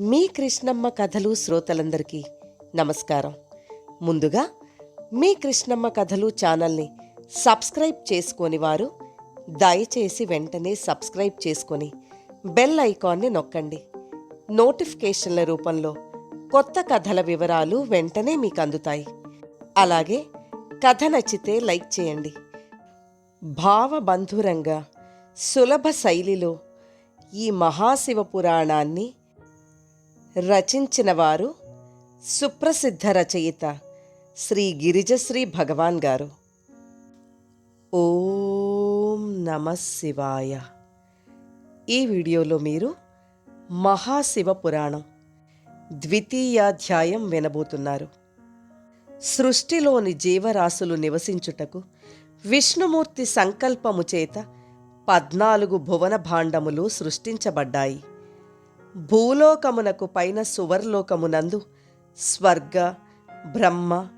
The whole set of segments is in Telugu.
మీ కృష్ణమ్మ కథలు శ్రోతలందరికీ నమస్కారం. ముందుగా మీ కృష్ణమ్మ కథలు ఛానల్ని సబ్స్క్రైబ్ చేసుకోని వారు దయచేసి వెంటనే సబ్స్క్రైబ్ చేసుకొని బెల్ ఐకాన్ని నొక్కండి. నోటిఫికేషన్ల రూపంలో కొత్త కథల వివరాలు వెంటనే మీకు అందుతాయి అలాగే కథ నచ్చితే లైక్ చేయండి. భావబంధురంగా సులభ శైలిలో ఈ మహాశివ పురాణాన్ని రచించిన వారు సుప్రసిద్ధ రచయిత శ్రీ గిరిజశ్రీ భగవాన్ గారు. ఓం నమ శివాయ. ఈ వీడియోలో మీరు మహాశివ పురాణం ద్వితీయాధ్యాయం వినబోతున్నారు. సృష్టిలోని జీవరాశులు నివసించుటకు విష్ణుమూర్తి సంకల్పము చేత పద్నాలుగు భువన భాండములు సృష్టించబడ్డాయి. భూలోకమునకు పైన సువర్లోకమునందు స్వర్గ బ్రహ్మ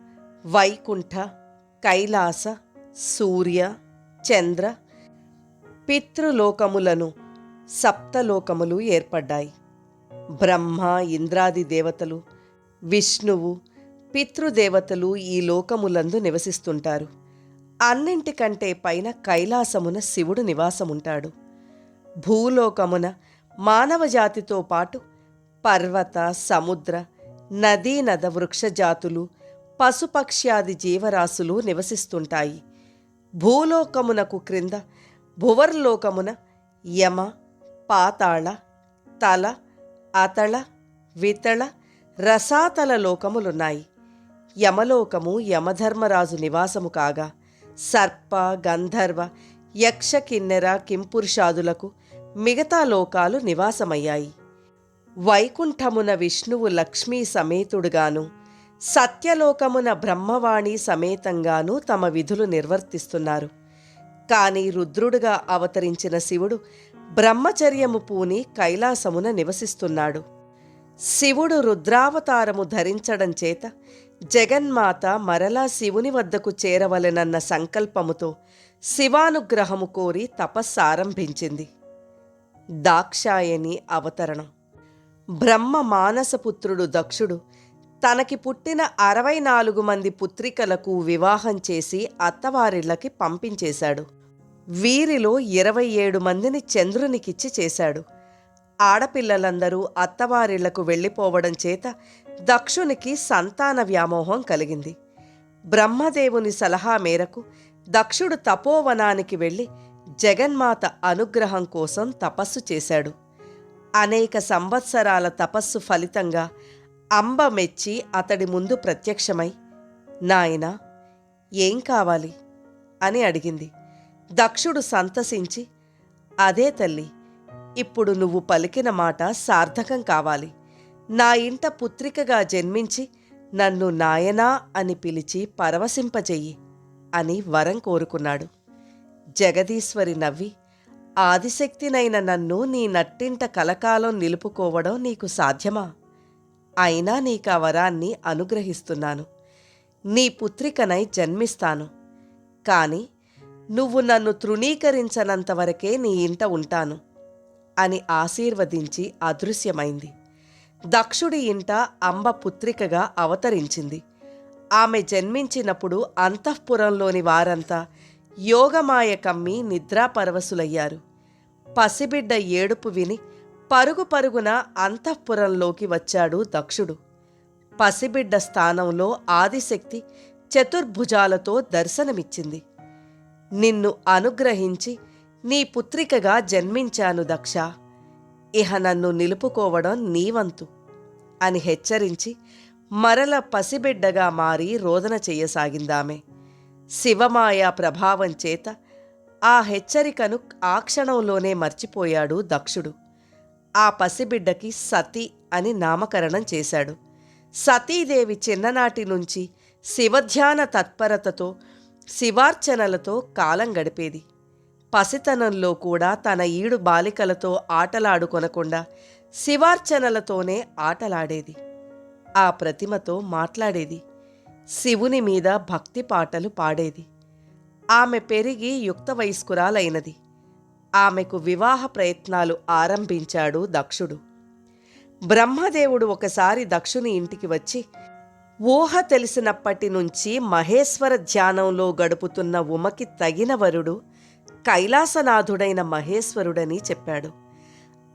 వైకుంఠ కైలాస సూర్య చంద్ర పితృలోకములను సప్తలోకములు ఏర్పడ్డాయి. బ్రహ్మ ఇంద్రాది దేవతలు విష్ణువు పితృదేవతలు ఈ లోకములందు నివసిస్తుంటారు. అన్నింటికంటే పైన కైలాసమున శివుడు నివాసముంటాడు. భూలోకమున మానవజాతితో పాటు పర్వత సముద్ర నదీ నద వృక్షజాతులు పశుపక్ష్యాది జీవరాశులు నివసిస్తుంటాయి. భూలోకమునకు క్రింద భువర్లోకమున యమ పాతాళ తల అతళ వితళ రసాతల లోకములున్నాయి. యమలోకము యమధర్మరాజు నివాసము కాగా సర్ప గంధర్వ యక్ష కిన్నెర కింపురుషాదులకు మిగతా లోకాలు నివాసమయ్యాయి. వైకుంఠమున విష్ణువు లక్ష్మీ సమేతుడుగాను సత్యలోకమున బ్రహ్మవాణి సమేతంగాను తమ విధులు నిర్వర్తిస్తున్నారు. కాని రుద్రుడుగా అవతరించిన శివుడు బ్రహ్మచర్యము పూని కైలాసమున నివసిస్తున్నాడు. శివుడు రుద్రావతారము ధరించడం చేత జగన్మాత మరలా శివుని వద్దకు చేరవలెనన్న సంకల్పముతో శివానుగ్రహము కోరి తపస్సారంభించింది దాక్షాయని అవతరణం. బ్రహ్మ మానసపుత్రుడు దక్షుడు తనకి పుట్టిన అరవై నాలుగు మంది పుత్రికలకు వివాహం చేసి అత్తవారిళ్ళకి పంపించేశాడు. వీరిలో ఇరవై ఏడు మందిని చంద్రునికిచ్చి చేశాడు. ఆడపిల్లలందరూ అత్తవారిళ్ళకు వెళ్ళిపోవడం చేత దక్షునికి సంతాన వ్యామోహం కలిగింది. బ్రహ్మదేవుని సలహా మేరకు దక్షుడు తపోవనానికి వెళ్ళి జగన్మాత అనుగ్రహం కోసం తపస్సు చేశాడు. అనేక సంవత్సరాల తపస్సు ఫలితంగా అంబ మెచ్చి అతడి ముందు ప్రత్యక్షమై నాయనా ఏం కావాలి? అని అడిగింది. దక్షుడు సంతసించి అదే తల్లి ఇప్పుడు నువ్వు పలికిన మాట సార్థకం కావాలి. నా ఇంట పుత్రికగా జన్మించి నన్ను నాయనా అని పిలిచి పరవశింపజెయ్యి అని వరం కోరుకున్నాడు. జగదీశ్వరి నవ్వి ఆదిశక్తినైన నన్ను నీ నట్టింట కలకాలం నిలుపుకోవడం నీకు సాధ్యమా? అయినా నీకు ఆ వరాన్ని అనుగ్రహిస్తున్నాను. నీ పుత్రికనై జన్మిస్తాను. కాని నువ్వు నన్ను తృణీకరించనంతవరకే నీ ఇంట ఉంటాను అని ఆశీర్వదించి అదృశ్యమైంది. దక్షుడి ఇంట అంబ పుత్రికగా అవతరించింది. ఆమె జన్మించినప్పుడు అంతఃపురంలోని వారంతా యోగమాయ కమ్మి నిద్రాపరవశులయ్యారు. పసిబిడ్డ ఏడుపు విని పరుగు పరుగున అంతఃపురంలోకి వచ్చాడు దక్షుడు. పసిబిడ్డ స్థానంలో ఆదిశక్తి చతుర్భుజాలతో దర్శనమిచ్చింది. నిన్ను అనుగ్రహించి నీ పుత్రికగా జన్మించాను దక్ష. ఇహ నన్ను నిలుపుకోవడం నీవంతు అని హెచ్చరించి మరల పసిబిడ్డగా మారి రోదన చెయ్యసాగిందామె శివమాయ ప్రభావం చేత ఆ హెచ్చరికను ఆ క్షణంలోనే మర్చిపోయాడు దక్షుడు. ఆ పసిబిడ్డకి సతి అని నామకరణం చేశాడు. సతీదేవి చిన్ననాటి నుంచి శివధ్యాన తత్పరతతో శివార్చనలతో కాలం గడిపేది. పసితనంలో కూడా తన ఈడు బాలికలతో ఆటలాడుకొనకుండా శివార్చనలతోనే ఆటలాడేది. ఆ ప్రతిమతో మాట్లాడేది. శివుని మీద భక్తి పాటలు పాడేది. ఆమె పెరిగి యుక్త వయస్కురాలైనది ఆమెకు వివాహ ప్రయత్నాలు ఆరంభించాడు దక్షుడు. బ్రహ్మదేవుడు ఒకసారి దక్షుని ఇంటికి వచ్చి ఊహ తెలిసినప్పటి నుంచి మహేశ్వర ధ్యానంలో గడుపుతున్న ఉమకి తగిన వరుడు కైలాసనాథుడైన మహేశ్వరుడని చెప్పాడు.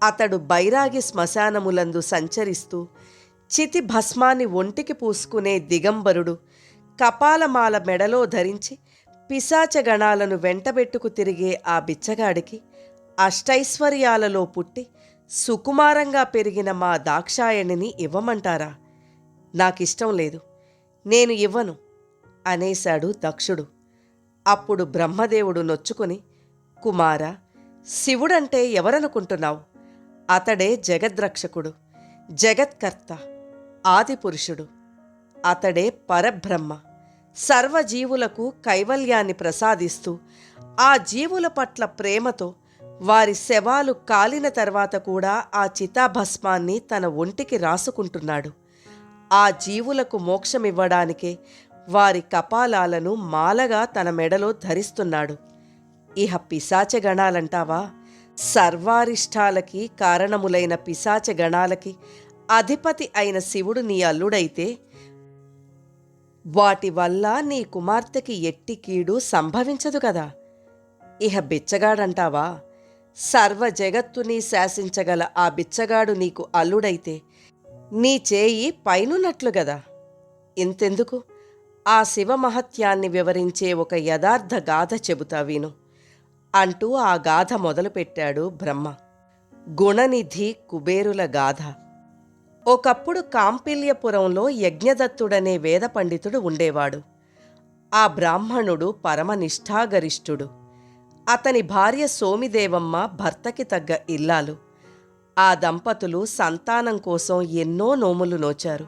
అతడు బైరాగి శ్మశానములందు సంచరిస్తూ చితి భస్మాన్ని ఒంటికి పూసుకునే దిగంబరుడు కపాలమాల మెడలో ధరించి పిశాచగణాలను వెంటబెట్టుకు తిరిగే ఆ బిచ్చగాడికి అష్టైశ్వర్యాలలో పుట్టి సుకుమారంగా పెరిగిన మా దాక్షాయణిని ఇవ్వమంటారా? నాకిష్టం లేదు. నేను ఇవ్వను అనేశాడు దక్షుడు. అప్పుడు బ్రహ్మదేవుడు నొచ్చుకుని కుమార శివుడంటే ఎవరనుకుంటున్నావు? అతడే జగద్రక్షకుడు జగత్కర్త. ఆదిపురుషుడు. అతడే పరబ్రహ్మ. సర్వజీవులకు కైవల్యాన్ని ప్రసాదిస్తూ ఆ జీవుల పట్ల ప్రేమతో వారి శవాలు కాలిన తర్వాత కూడా ఆ చితాభస్మాన్ని తన ఒంటికి రాసుకుంటున్నాడు. ఆ జీవులకు మోక్షమివ్వడానికే వారి కపాలాలను మాలగా తన మెడలో ధరిస్తున్నాడు. ఇహ పిశాచగణాలంటావా సర్వారిష్టాలకి కారణములైన పిశాచగణాలకి అధిపతి అయిన శివుడు నీ అల్లుడైతే వాటి వల్ల నీ కుమార్తెకి ఎట్టి కీడు సంభవించదు కదా. ఇహ బిచ్చగాడంటావా? సర్వ జగత్తుని శాసించగల ఆ బిచ్చగాడు నీకు అల్లుడైతే నీ చేయి పైనున్నట్లు గదా. ఇంతెందుకు? ఆ శివ మహత్యాన్ని వివరించే ఒక యథార్థ గాథ చెబుతా విను. అంటూ ఆ గాథ మొదలుపెట్టాడు బ్రహ్మ. గుణనిధి కుబేరుల గాథ. ఒకప్పుడు కాంపిల్యపురంలో యజ్ఞదత్తుడనే వేద పండితుడు ఉండేవాడు. ఆ బ్రాహ్మణుడు పరమ నిష్ఠాగరిష్ఠుడు. అతని భార్య సోమిదేవమ్మ భర్తకి తగ్గ ఇల్లాలు. ఆ దంపతులు సంతానం కోసం ఎన్నో నోములు నోచారు.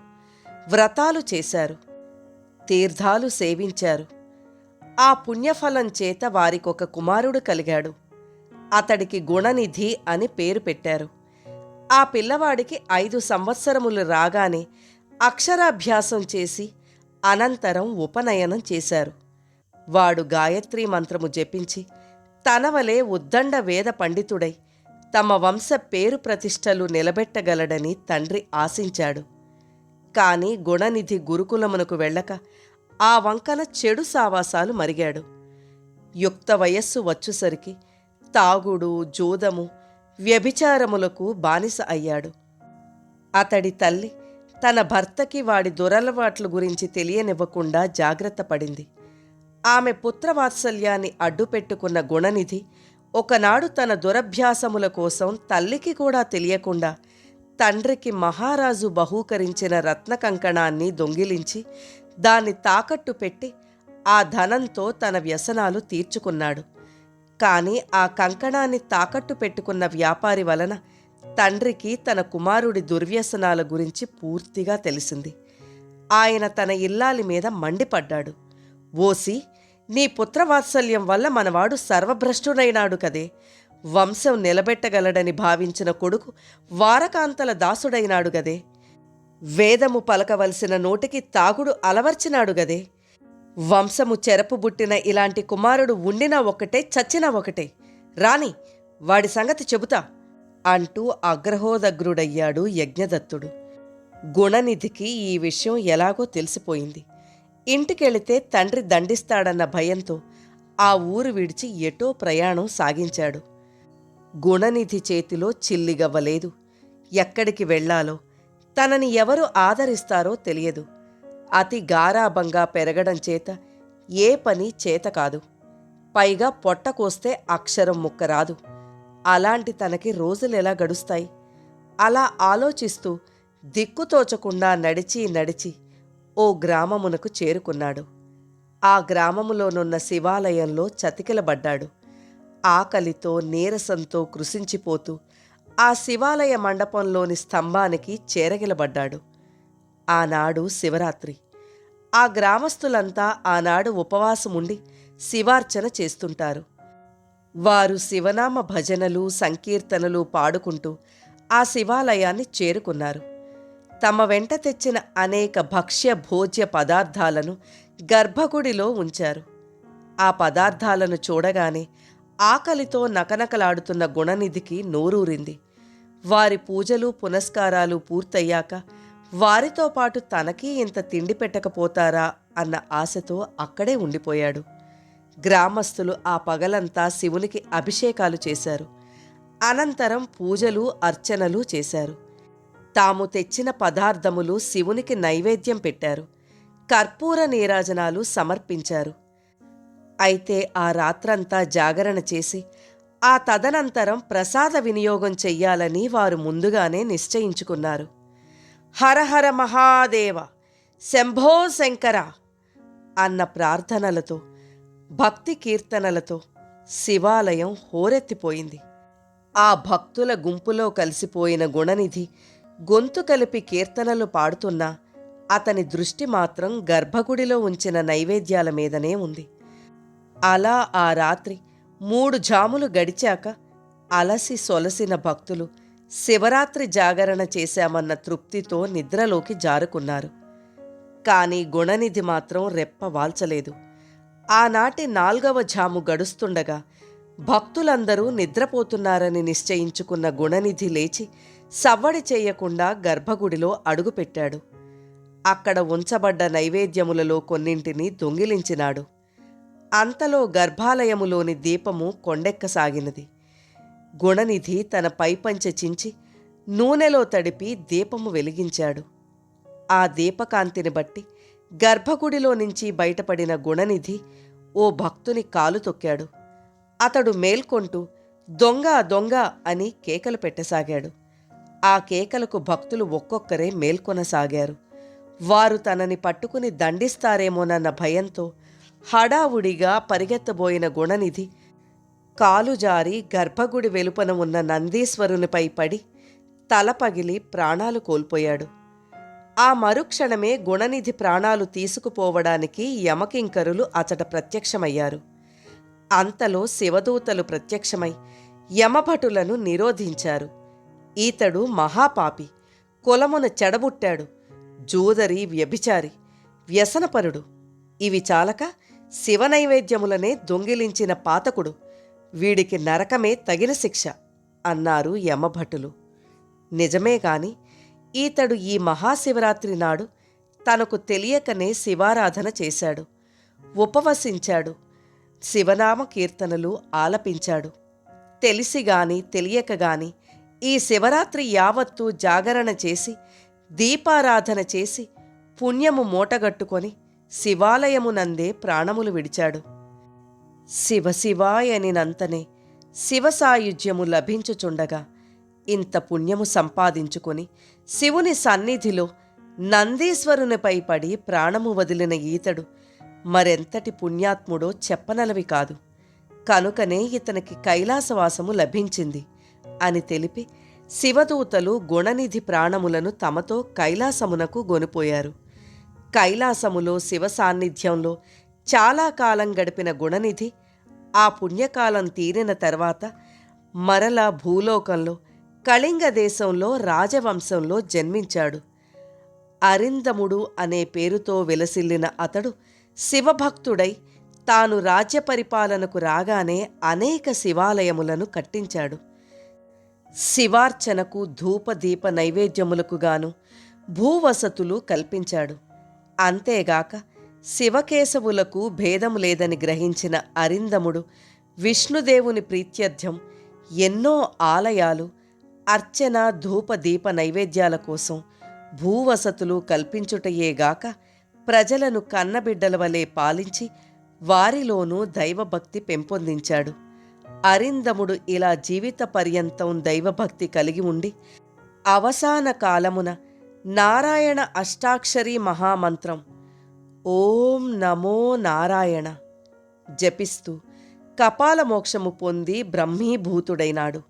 వ్రతాలు చేశారు. తీర్థాలు సేవించారు. ఆ పుణ్యఫలం చేత వారికొక కుమారుడు కలిగాడు. అతడికి గుణనిధి అని పేరు పెట్టారు. ఆ పిల్లవాడికి ఐదు సంవత్సరములు రాగానే అక్షరాభ్యాసం చేసి అనంతరం ఉపనయనం చేశారు. వాడు గాయత్రీ మంత్రము జపించి తనవలే ఉద్దండ వేద పండితుడై తమ వంశ పేరు ప్రతిష్టలు నిలబెట్టగలడని తండ్రి ఆశించాడు. కాని గుణనిధి గురుకులమునకు వెళ్ళక ఆ వంకన చెడు సావాసాలు మరిగాడు. యుక్త వయస్సు వచ్చుసరికి తాగుడు జూదము వ్యభిచారములకు బానిస అయ్యాడు. అతడి తల్లి తన భర్తకి వాడి దురలవాట్ల గురించి తెలియనివ్వకుండా జాగ్రత్త పడింది. ఆమె పుత్రవాత్సల్యాన్ని అడ్డుపెట్టుకున్న గుణనిధి ఒకనాడు తన దురభ్యాసముల కోసం తల్లికి కూడా తెలియకుండా తండ్రికి మహారాజు బహూకరించిన రత్న కంకణాన్ని దొంగిలించి దాన్ని తాకట్టు పెట్టి ఆ ధనంతో తన వ్యసనాలు తీర్చుకున్నాడు. కానీ ఆ కంకణాన్ని తాకట్టు పెట్టుకున్న వ్యాపారి వలన తండ్రికి తన కుమారుడి దుర్వ్యసనాల గురించి పూర్తిగా తెలిసింది. ఆయన తన ఇల్లాలి మీద మండిపడ్డాడు. ఓసి నీ పుత్రవాత్సల్యం వల్ల మనవాడు సర్వభ్రష్టుడైనాడు కదే. వంశం నిలబెట్టగలడని భావించిన కొడుకు వారకాంతల దాసుడైనాడు గదే వేదము పలకవలసిన నోటికి తాగుడు అలవర్చినాడు గదే వంశము చెరపుబుట్టిన ఇలాంటి కుమారుడు ఉండినా ఒకటే చచ్చినా ఒకటే. రాని వాడి సంగతి చెబుతా అంటూ అగ్రహోదగ్రుడయ్యాడు యజ్ఞదత్తుడు. గుణనిధికి ఈ విషయం ఎలాగో తెలిసిపోయింది. ఇంటికెళితే తండ్రి దండిస్తాడన్న భయంతో ఆ ఊరు విడిచి ఎటో ప్రయాణం సాగించాడు. గుణనిధి చేతిలో చిల్లిగవ్వలేదు. ఎక్కడికి వెళ్ళాలో తనని ఎవరు ఆదరిస్తారో తెలియదు. అతి గారాభంగా పెరగడం చేత ఏ పని చేత కాదు. పైగా పొట్ట కోస్తే అక్షరం ముక్క రాదు. అలాంటి తనకి రోజులెలా గడుస్తాయి? అలా ఆలోచిస్తూ దిక్కుతోచకుండా నడిచి నడిచి ఓ గ్రామమునకు చేరుకున్నాడు. ఆ గ్రామములోనున్న శివాలయంలో చతికిలబడ్డాడు. ఆకలితో నీరసంతో కృశించిపోతూ ఆ శివాలయ మండపంలోని స్తంభానికి చేరగిలబడ్డాడు. ఆనాడు శివరాత్రి. ఆ గ్రామస్తులంతా ఆనాడు ఉపవాసముండి శివార్చన చేస్తుంటారు. వారు శివనామ భజనలు సంకీర్తనలు పాడుకుంటూ ఆ శివాలయాన్ని చేరుకున్నారు. తమ వెంట తెచ్చిన అనేక భక్ష్య భోజ్య పదార్థాలను గర్భగుడిలో ఉంచారు. ఆ పదార్థాలను చూడగానే ఆకలితో నకనకలాడుతున్న గుణనిధికి నోరూరింది. వారి పూజలు పునస్కారాలు పూర్తయ్యాక వారితో పాటు తనకి ఇంత తిండి పెట్టకపోతారా అన్న ఆశతో అక్కడే ఉండిపోయాడు. గ్రామస్తులు ఆ పగలంతా శివునికి అభిషేకాలు చేశారు. అనంతరం పూజలు అర్చనలు చేశారు. తాము తెచ్చిన పదార్థములు శివునికి నైవేద్యం పెట్టారు. కర్పూర నీరాజనాలు సమర్పించారు. అయితే ఆ రాత్రంతా జాగరణ చేసి ఆ తదనంతరం ప్రసాద వినియోగం చెయ్యాలని వారు ముందుగానే నిశ్చయించుకున్నారు. హరహర మహాదేవ శంభో శంకర అన్న ప్రార్థనలతో భక్తి కీర్తనలతో శివాలయం హోరెత్తిపోయింది. ఆ భక్తుల గుంపులో కలిసిపోయిన గుణనిధి గొంతు కలిపి కీర్తనలు పాడుతున్నా అతని దృష్టి మాత్రం గర్భగుడిలో ఉంచిన నైవేద్యాల మీదనే ఉంది. అలా ఆ రాత్రి మూడు జాములు గడిచాక అలసి సొలసిన భక్తులు శివరాత్రి జాగరణ చేశామన్న తృప్తితో నిద్రలోకి జారుకున్నారు. కానీ గుణనిధి మాత్రం రెప్ప వాల్చలేదు. ఆనాటి నాల్గవ జాము గడుస్తుండగా భక్తులందరూ నిద్రపోతున్నారని నిశ్చయించుకున్న గుణనిధి లేచి సవ్వడి చేయకుండా గర్భగుడిలో అడుగుపెట్టాడు. అక్కడ ఉంచబడ్డ నైవేద్యములలో కొన్నింటిని దొంగిలించినాడు. అంతలో గర్భాలయములోని దీపము కొండెక్కసాగినది. గుణనిధి తన పైపంచె చించి నూనెలో తడిపి దీపము వెలిగించాడు. ఆ దీపకాంతిని బట్టి గర్భగుడిలో నుంచి బయటపడిన గుణనిధి ఓ భక్తుని కాలు తొక్కాడు. అతడు మేల్కొంటూ దొంగ దొంగ అని కేకలు పెట్టసాగాడు. ఆ కేకలకు భక్తులు ఒక్కొక్కరే మేల్కొనసాగారు. వారు తనని పట్టుకుని దండిస్తారేమోనన్న భయంతో హడావుడిగా పరిగెత్తబోయిన గుణనిధి కాలు జారి గర్భగుడి వెలుపన ఉన్న నందీశ్వరునిపై పడి తల పగిలి ప్రాణాలు కోల్పోయాడు. ఆ మరుక్షణమే గుణనిధి ప్రాణాలు తీసుకుపోవడానికి యమకింకరులు అచట ప్రత్యక్షమయ్యారు. అంతలో శివదూతలు ప్రత్యక్షమై యమభటులను నిరోధించారు. ఈతడు మహాపాపి కులమున చెడబుట్టాడు జూదరి వ్యభిచారి వ్యసనపరుడు. ఇవి చాలక శివ నైవేద్యములనే దొంగిలించిన పాతకుడు వీడికి నరకమే తగిన శిక్ష అన్నారు యమభటులు. నిజమే గాని ఈతడు ఈ మహాశివరాత్రి నాడు తనకు తెలియకనే శివారాధన చేశాడు. ఉపవసించాడు. శివనామ కీర్తనలు ఆలపించాడు. తెలిసిగాని తెలియకగాని ఈ శివరాత్రి యావత్తు జాగరణ చేసి దీపారాధన చేసి పుణ్యము మూటగట్టుకొని శివాలయమునందే ప్రాణములు విడిచాడు. శివశివాయనినంతనే శివసాయుజ్యము లభించుచుండగా ఇంత పుణ్యము సంపాదించుకొని శివుని సన్నిధిలో నందీశ్వరునిపై పడి ప్రాణము వదిలిన ఈతడు మరెంతటి పుణ్యాత్ముడో చెప్పనలవి కాదు. కనుకనే ఇతనికి కైలాసవాసము లభించింది అని తెలిపి శివదూతలు గుణనిధి ప్రాణములను తమతో కైలాసమునకు గొనిపోయారు. కైలాసములో శివ సాన్నిధ్యంలో చాలా కాలం గడిపిన గుణనిధి ఆ పుణ్యకాలం తీరిన తర్వాత మరల భూలోకంలో కళింగ దేశంలో రాజవంశంలో జన్మించాడు. అరిందముడు అనే పేరుతో వెలసిల్లిన అతడు శివభక్తుడై తాను రాజ్య పరిపాలనకు రాగానే అనేక శివాలయములను కట్టించాడు. శివార్చనకు ధూపదీప నైవేద్యములకు గాను భూవసతులు కల్పించాడు. అంతేగాక శివకేశవులకు భేదం లేదని గ్రహించిన అరిందముడు విష్ణుదేవుని ప్రీత్యర్థం ఎన్నో ఆలయాలు అర్చన ధూపదీప నైవేద్యాల కోసం భూవసతులు కల్పించుటయేగాక ప్రజలను కన్నబిడ్డల వలె పాలించి వారిలోనూ దైవభక్తి పెంపొందించాడు. అరిందముడు ఇలా జీవిత పర్యంతం దైవభక్తి కలిగి ఉండి అవసాన కాలమున నారాయణ అష్టాక్షరీ మహామంత్రం ఓం నమో నారాయణ. జపిస్తూ కపాల మోక్షము పొంది బ్రహ్మీభూతుడైనాడు.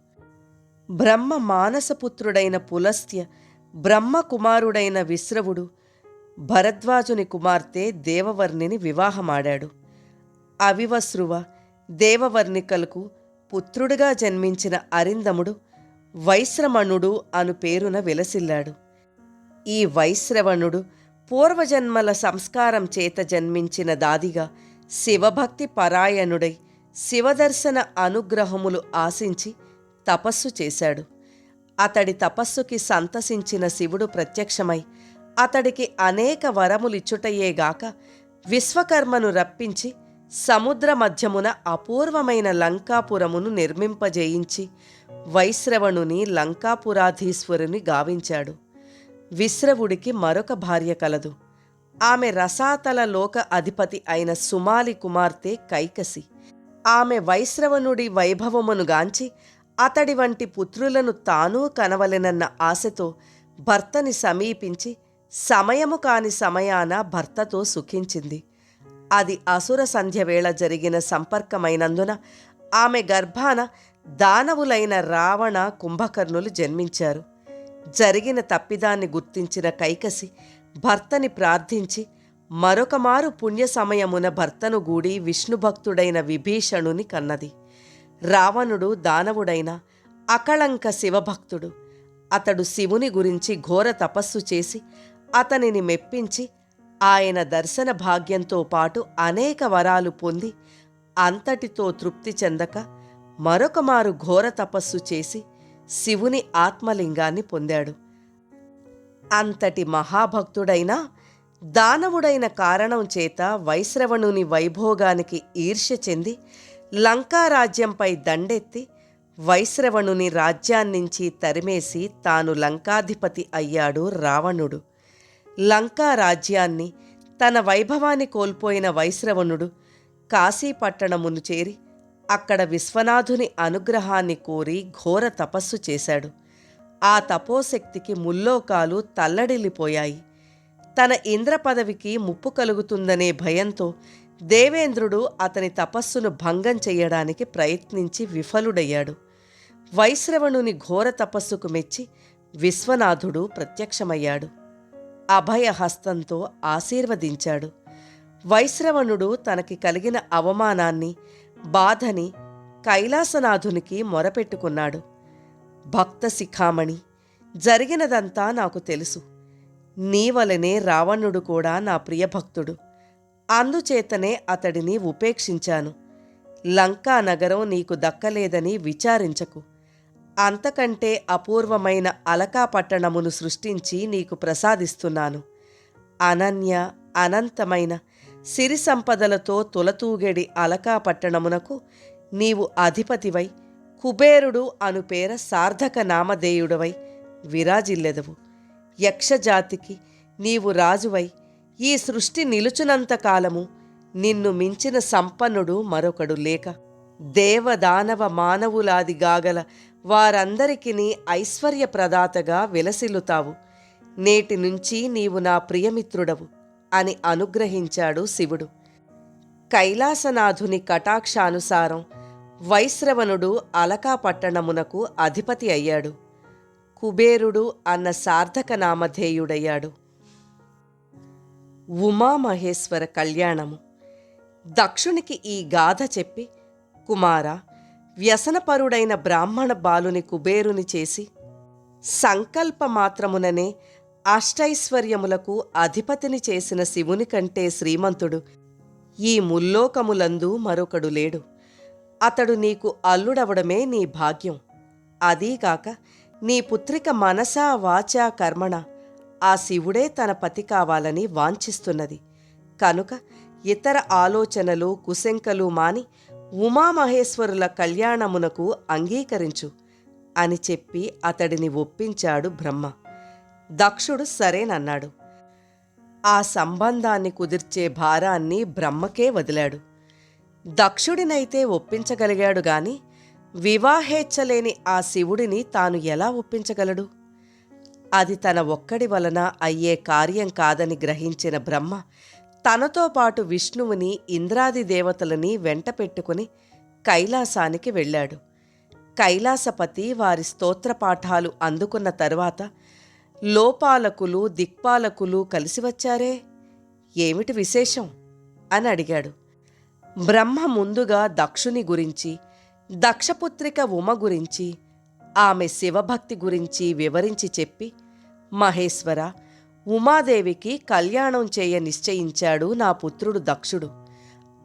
బ్రహ్మ మానసపుత్రుడైన పులస్త్య బ్రహ్మ కుమారుడైన విశ్రవుడు భరద్వాజుని కుమార్తె దేవవర్ణిని వివాహమాడాడు. అవివశ్రువ దేవవర్ణికలకు పుత్రుడిగా జన్మించిన అరిందముడు వైశ్రమణుడు అను పేరున విలసిల్లాడు. ఈ వైశ్రవణుడు పూర్వజన్మల సంస్కారం చేత జన్మించిన దాదిగా శివభక్తి పరాయణుడై శివదర్శన అనుగ్రహములు ఆశించి తపస్సు చేశాడు. అతడి తపస్సుకి సంతసించిన శివుడు ప్రత్యక్షమై అతడికి అనేక వరములిచ్చుటయేగాక విశ్వకర్మను రప్పించి సముద్ర మధ్యమున అపూర్వమైన లంకాపురమును నిర్మింపజేయించి వైశ్రవణుని లంకాపురాధీశ్వరుని గావించాడు. విశ్రవుడికి మరొక భార్య కలదు. ఆమె రసాతల లోక అధిపతి అయిన సుమాలి కుమార్తె కైకసి. ఆమె వైశ్రవనుడి వైభవమును గాంచి అతడి వంటి పుత్రులను తానూ కనవలెనన్న ఆశతో భర్తని సమీపించి సమయము కాని సమయాన భర్తతో సుఖించింది. అది అసుర సంధ్య వేళ జరిగిన సంపర్కమైనందున ఆమె గర్భాన దానవులైన రావణ కుంభకర్ణులు జన్మించారు. జరిగిన తప్పిదాన్ని గుర్తించిన కైకసి భర్తని ప్రార్థించి మరొకమారు పుణ్య సమయమున భర్తను గూడి విష్ణుభక్తుడైన విభీషణుని కన్నది. రావణుడు దానవుడైన అకళంక శివభక్తుడు. అతడు శివుని గురించి ఘోర తపస్సు చేసి అతనిని మెప్పించి ఆయన దర్శన భాగ్యంతో పాటు అనేక వరాలు పొంది అంతటితో తృప్తి చెందక మరొకమారు ఘోర తపస్సు చేసి శివుని ఆత్మలింగాన్ని పొందాడు. అంతటి మహాభక్తుడైన దానవుడైన కారణం చేత వైశ్రవణుని వైభోగానికి ఈర్ష్య చెంది లంకారాజ్యంపై దండెత్తి వైశ్రవణుని రాజ్యాన్నించి తరిమేసి తాను లంకాధిపతి అయ్యాడు రావణుడు. లంకా రాజ్యాన్ని తన వైభవాన్ని కోల్పోయిన వైశ్రవణుడు కాశీపట్టణమును చేరి అక్కడ విశ్వనాథుని అనుగ్రహాన్ని కోరి ఘోర తపస్సు చేశాడు. ఆ తపోశక్తికి ముల్లోకాలు తల్లడిల్లిపోయాయి. తన ఇంద్ర పదవికి ముప్పు కలుగుతుందనే భయంతో దేవేంద్రుడు అతని తపస్సును భంగం చెయ్యడానికి ప్రయత్నించి విఫలుడయ్యాడు. వైశ్రవణుని ఘోర తపస్సుకు మెచ్చి విశ్వనాథుడు ప్రత్యక్షమయ్యాడు. అభయహస్తంతో ఆశీర్వదించాడు. వైశ్రవణుడు తనకి కలిగిన అవమానాన్ని బాధని కైలాసనాథునికి మొరపెట్టుకున్నాడు. భక్త శిఖామణి జరిగినదంతా నాకు తెలుసు. నీ వలనే రావణుడు కూడా నా ప్రియభక్తుడు అందుచేతనే అతడిని ఉపేక్షించాను. లంకా నగరం నీకు దక్కలేదని విచారించకు. అంతకంటే అపూర్వమైన అలకా పట్టణమును సృష్టించి నీకు ప్రసాదిస్తున్నాను. అనన్య అనంతమైన సిరి సంపదలతో తులతూగెడి అలకా పట్టణమునకు నీవు అధిపతివై కుబేరుడు అను పేర సార్థక నామధేయుడవై విరాజిల్లెదవు. యక్షజాతికి నీవు రాజువై ఈ సృష్టి నిలుచునంత కాలము నిన్ను మించిన సంపన్నుడు మరొకడు లేక దేవదానవ మానవులాది గాగల వారందరికీ ఐశ్వర్యప్రదాతగా విలసిల్లుతావు. నేటి నుంచి నీవు నా ప్రియమిత్రుడవు. అని అనుగ్రహించాడు శివుడు. కైలాసనాథుని కటాక్షానుసారం వైశ్రవణుడు అలకా పట్టణమునకు అధిపతి అయ్యాడు. కుబేరుడు అన్న సార్థక నామధేయుడయ్యాడు. ఉమామహేశ్వర కళ్యాణము. దక్షునికి ఈ గాథ చెప్పి కుమార వ్యసనపరుడైన బ్రాహ్మణ బాలుని కుబేరుని చేసి సంకల్ప మాత్రముననే అష్టైశ్వర్యములకు అధిపతిని చేసిన శివుని కంటే శ్రీమంతుడు. ఈ ముల్లోకములందు మరొకడు లేడు. అతడు నీకు అల్లుడవడమే నీ భాగ్యం. అదీగాక నీ పుత్రిక మనసా వాచా కర్మణ. ఆ శివుడే తన పతి కావాలని వాంఛిస్తున్నది. కనుక ఇతర ఆలోచనలు కుశంకలు మాని ఉమామహేశ్వరుల కళ్యాణమునకు అంగీకరించు అని చెప్పి అతడిని ఒప్పించాడు బ్రహ్మ. దక్షుడు సరేనన్నాడు. ఆ సంబంధాన్ని కుదిర్చే భారాన్ని బ్రహ్మకే వదిలాడు. దక్షుడినైతే ఒప్పించగలిగాడు గాని వివాహేచ్ఛలేని ఆ శివుడిని తాను ఎలా ఒప్పించగలడు? అది తన ఒక్కడి వలన అయ్యే కార్యం కాదని గ్రహించిన బ్రహ్మ తనతో పాటు విష్ణువుని ఇంద్రాది దేవతలని వెంట పెట్టుకుని కైలాసానికి వెళ్ళాడు. కైలాసపతి వారి స్తోత్రపాఠాలు అందుకున్న తరువాత లోపాలకులు దిక్పాలకులు కలిసి వచ్చారే? ఏమిటి విశేషం? అని అడిగాడు. బ్రహ్మ ముందుగా దక్షుని గురించి దక్షపుత్రిక ఉమ గురించి ఆమె శివభక్తి గురించి వివరించి చెప్పి మహేశ్వర ఉమాదేవికి కళ్యాణం చేయ నిశ్చయించాడు నా పుత్రుడు దక్షుడు.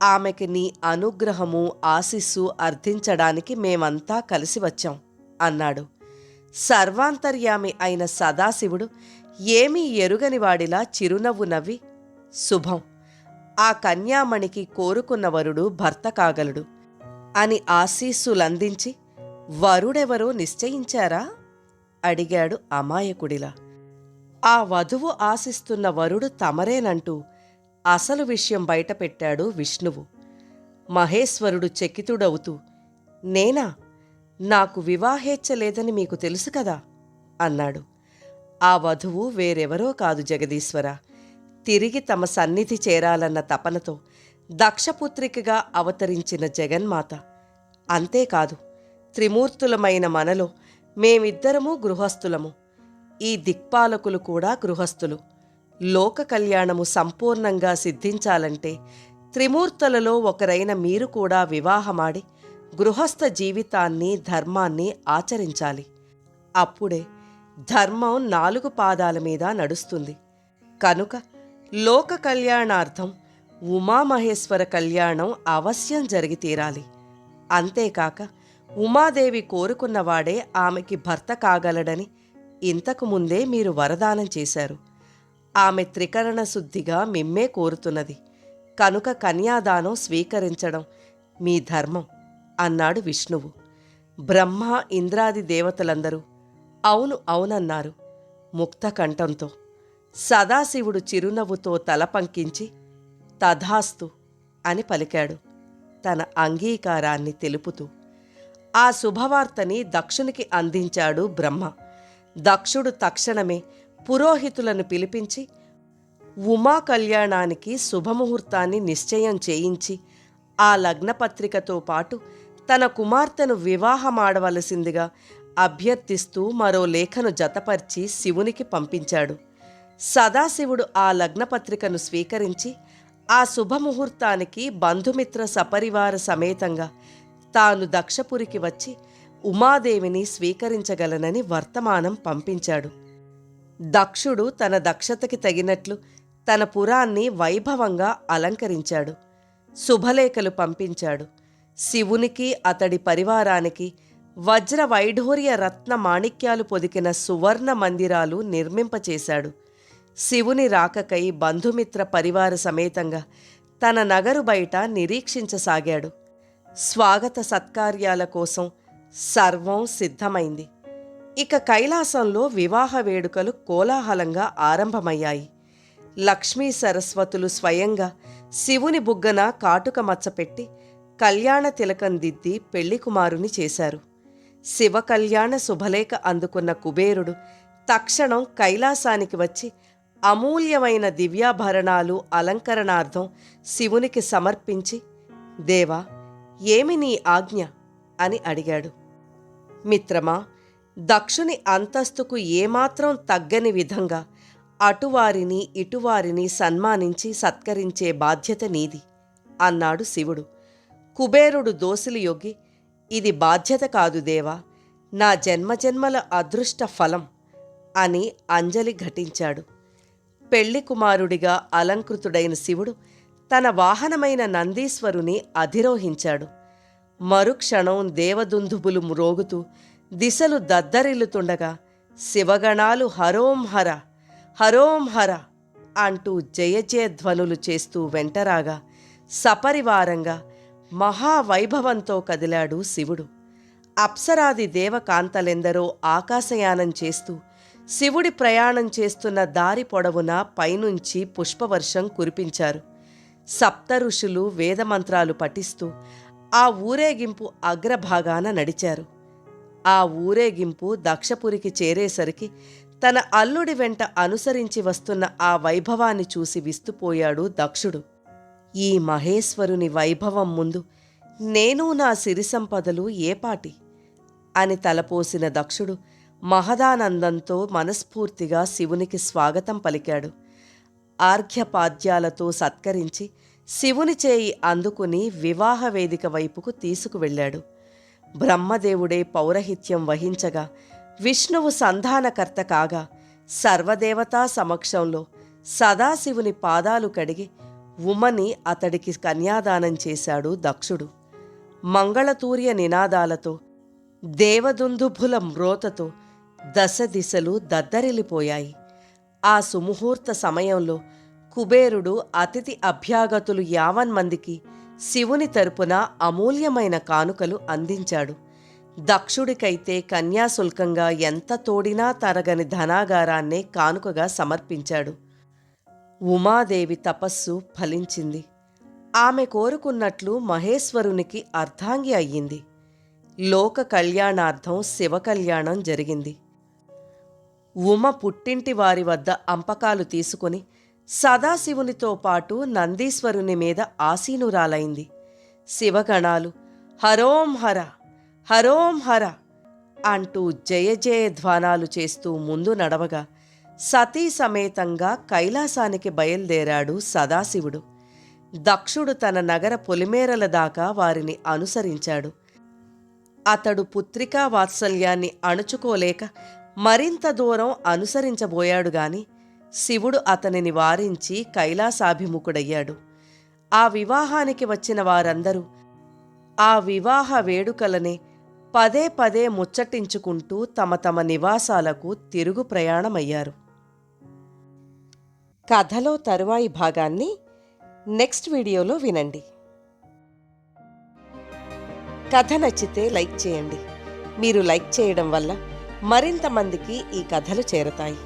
ఆమెకి నీ అనుగ్రహము ఆశీస్సు అర్థించడానికి మేమంతా కలిసి వచ్చాం అన్నాడు. సర్వాంతర్యామి అయిన సదాశివుడు ఏమీ ఎరుగనివాడిలా చిరునవ్వు నవ్వి శుభం ఆ కన్యామణికి కోరుకున్న వరుడు భర్త కాగలడు అని ఆశీస్సులందించి వరుడెవరో నిశ్చయించారా? అడిగాడు అమాయకుడిలా. ఆ వధువు ఆశిస్తున్న వరుడు తమరేనంటూ అసలు విషయం బయటపెట్టాడు విష్ణువు. మహేశ్వరుడు చకితుడవుతూ నేనా నాకు వివాహేచ్ఛ లేదని మీకు తెలుసు కదా అన్నాడు. ఆ వధువు వేరెవరో కాదు జగదీశ్వర. తిరిగి తమ సన్నిధి చేరాలన్న తపనతో దక్షపుత్రికగా అవతరించిన జగన్మాత అంతేకాదు త్రిమూర్తులమైన మనలో మేమిద్దరము గృహస్థులము ఈ దిక్పాలకులు కూడా గృహస్థులు. లోక కళ్యాణము సంపూర్ణంగా సిద్ధించాలంటే త్రిమూర్తులలో ఒకరైన మీరు కూడా వివాహమాడి గృహస్థ జీవితాన్ని ధర్మాన్ని ఆచరించాలి. అప్పుడే ధర్మం నాలుగు పాదాల మీద నడుస్తుంది. కనుక లోక కళ్యాణార్థం ఉమామహేశ్వర కళ్యాణం అవశ్యం జరిగి తీరాలి. అంతేకాక ఉమాదేవి కోరుకున్నవాడే ఆమెకి భర్త కాగలడని ఇంతకు ముందే మీరు వరదానం చేశారు. ఆమె త్రికరణ శుద్ధిగా మిమ్మే కోరుతున్నది. కనుక కన్యాదానం స్వీకరించడం మీ ధర్మం. అన్నాడు విష్ణువు. బ్రహ్మ ఇంద్రాది దేవతలందరూ అవును అవునన్నారు ముక్తకంఠంతో. సదాశివుడు చిరునవ్వుతో తల పంకించి తథాస్తు అని పలికాడు తన అంగీకారాన్ని తెలుపుతూ. ఆ శుభవార్తని దక్షునికి అందించాడు బ్రహ్మ. దక్షుడు తక్షణమే పురోహితులను పిలిపించి ఉమా కళ్యాణానికి శుభముహూర్తాన్ని నిశ్చయం చేయించి ఆ లగ్నపత్రికతో పాటు తన కుమార్తెను వివాహమాడవలసిందిగా అభ్యర్థిస్తూ మరో లేఖను జతపర్చి శివునికి పంపించాడు. సదాశివుడు ఆ లగ్నపత్రికను స్వీకరించి ఆ శుభముహూర్తానికి బంధుమిత్ర సపరివార సమేతంగా తాను దక్షపురికి వచ్చి ఉమాదేవిని స్వీకరించగలనని వర్తమానం పంపించాడు. దక్షుడు తన దక్షతకి తగినట్లు తన పురాన్ని వైభవంగా అలంకరించాడు. శుభలేఖలు పంపించాడు. శివునికి అతడి పరివారానికి వజ్ర వైఢూర్య రత్న మాణిక్యాలు పొదికిన సువర్ణ మందిరాలు నిర్మింపచేశాడు. శివుని రాకకై బంధుమిత్ర పరివార సమేతంగా తన నగరు బయట నిరీక్షించసాగాడు. స్వాగత సత్కార్యాల కోసం సర్వం సిద్ధమైంది. ఇక కైలాసంలో వివాహ వేడుకలు కోలాహలంగా ఆరంభమయ్యాయి. లక్ష్మీ సరస్వతులు స్వయంగా శివుని బుగ్గన కాటుక మచ్చపెట్టి కళ్యాణ తిలకం దిద్ది పెళ్ళి కుమారుని చేశారు. శివ కళ్యాణ శుభలేఖ అందుకున్న కుబేరుడు తక్షణం కైలాసానికి వచ్చి అమూల్యమైన దివ్యాభరణాలు అలంకరణార్థం శివునికి సమర్పించి దేవా ఏమి నీ ఆజ్ఞ అని అడిగాడు. మిత్రమా దక్షుని అంతస్తుకు ఏమాత్రం తగ్గని విధంగా అటువారిని ఇటువారిని సన్మానించి సత్కరించే బాధ్యత నీది అన్నాడు శివుడు. కుబేరుడు దోసిలి యొగ్గి ఇది బాధ్యత కాదు దేవా నా జన్మజన్మల అదృష్ట ఫలం అని అంజలి ఘటించాడు. పెళ్ళి కుమారుడిగా అలంకృతుడైన శివుడు తన వాహనమైన నందీశ్వరుని అధిరోహించాడు. మరుక్షణం దేవదుందుబులు మ్రోగుతూ దిశలు దద్దరిల్లుతుండగా శివగణాలు హరోం హర హరోం హర అంటూ జయజయధ్వనులు చేస్తూ వెంటరాగా సపరివారంగా మహావైభవంతో కదిలాడు శివుడు. అప్సరాది దేవకాంతలెందరో ఆకాశయానం చేస్తూ శివుడి ప్రయాణం చేస్తున్న దారి పొడవున పైనుంచి పుష్పవర్షం కురిపించారు. సప్త ఋషులు వేదమంత్రాలు పఠిస్తూ ఆ ఊరేగింపు అగ్రభాగాన నడిచారు. ఆ ఊరేగింపు దక్షపురికి చేరేసరికి తన అల్లుడి వెంట అనుసరించి వస్తున్న ఆ వైభవాన్ని చూసి విస్తుపోయాడు దక్షుడు. ఈ మహేశ్వరుని వైభవం ముందు నేను నా సిరి సంపదలు ఏపాటి అని తలపోసిన దక్షుడు మహదానందంతో మనస్ఫూర్తిగా శివునికి స్వాగతం పలికాడు. ఆర్ఘ్యపాద్యాలతో సత్కరించి శివుని చేయి అందుకుని వివాహ వేదిక వైపుకు తీసుకువెళ్ళాడు. బ్రహ్మదేవుడే పౌరహిత్యం వహించగా విష్ణువు సంధానకర్త కాగా సర్వదేవతా సమక్షంలో సదాశివుని పాదాలు కడిగి ఉమని అతడికి కన్యాదానం చేశాడు దక్షుడు. మంగళతూర్య నినాదాలతో దేవదుందుభుల మ్రోతతో దశ దిశలు దద్దరిల్లిపోయాయి. ఆ సుముహూర్త సమయంలో కుబేరుడు అతిథి అభ్యాగతులు యావన్మందికి శివుని తరపున అమూల్యమైన కానుకలు అందించాడు. దక్షుడికైతే కన్యాశుల్కంగా ఎంత తోడినా తరగని ధనాగారాన్నే కానుకగా సమర్పించాడు. ఉమాదేవి తపస్సు ఫలించింది. ఆమె కోరుకున్నట్లు మహేశ్వరునికి అర్ధాంగి అయ్యింది. లోక కళ్యాణార్థం శివ కళ్యాణం జరిగింది. ఉమ పుట్టింటి వారి వద్ద అంపకాలు తీసుకుని సదాశివునితో పాటు నందీశ్వరుని మీద ఆసీనురాలైంది. శివగణాలు హరోం హర హరోం హర అంటూ జయ జయ ధ్వానాలు చేస్తూ ముందు నడవగా సతీ సమేతంగా కైలాసానికి బయలుదేరాడు సదాశివుడు. దక్షుడు తన నగర పొలిమేరల దాకా వారిని అనుసరించాడు. అతడు పుత్రికా వాత్సల్యాన్ని అణుచుకోలేక మరింత దూరం అనుసరించబోయాడు గాని శివుడు అతనిని వారించి కైలాసాభిముఖుడయ్యాడు. ఆ వివాహానికి వచ్చిన వారందరూ ఆ వివాహ వేడుకలనే పదే పదే ముచ్చటించుకుంటూ తమ తమ నివాసాలకు తిరుగు ప్రయాణమయ్యారు. కథలో తరువాయి భాగాన్ని నెక్స్ట్ వీడియోలో వినండి. కథ నచ్చితే లైక్ చేయండి. మీరు లైక్ చేయడం వల్ల మరింత మందికి ఈ కథలు చేరతాయి.